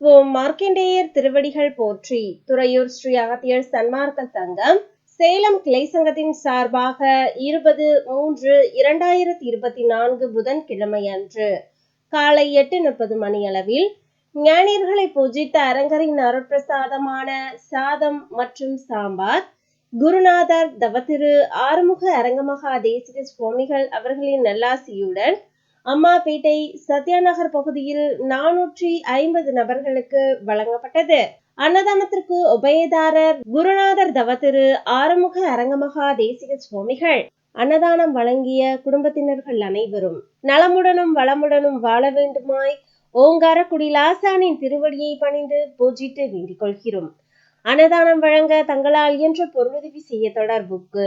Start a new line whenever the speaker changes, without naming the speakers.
ஓம் மார்க்கண்டேயர் திருவடிகள் போற்றி. துறையூர் ஸ்ரீ அகத்தியர் சன்மார்க்க சங்கம். சேலம் கிளை சங்கத்தின் சார்பாக இருபது மூன்று இரண்டாயிரத்தி இருபத்தி நான்கு புதன்கிழமை அன்று காலை எட்டு முப்பது மணியளவில் ஞானியர்களை பூஜித்த அரங்கரின் அருட்பிரசாதமான சாதம் மற்றும் சாம்பார் குருநாதர் தவத்திரு ஆறுமுக அரங்கமகா தேசிக சுவாமிகள் அவர்களின் நல்லாசியுடன் அம்மாபேட்டை சத்யாநகர் பகுதியில் நானூற்றி ஐம்பது நபர்களுக்கு வழங்கப்பட்டது. அன்னதானத்திற்கு உபயதாரர் குருநாதர் தவத்திரு ஆறுமுக அரங்கமகா தேசிக சுவாமிகள். அன்னதானம் வழங்கிய குடும்பத்தினர்கள் அனைவரும் நலமுடனும் வளமுடனும் வாழ வேண்டுமாய் ஓங்காரக்குடி லாசானின் திருவடியை பணிந்து பூஜித்து வேண்டிக் கொள்கிறோம். அன்னதானம் வழங்க தங்களால் இயன்ற பொருளுதவி செய்ய தொடர்புக்கு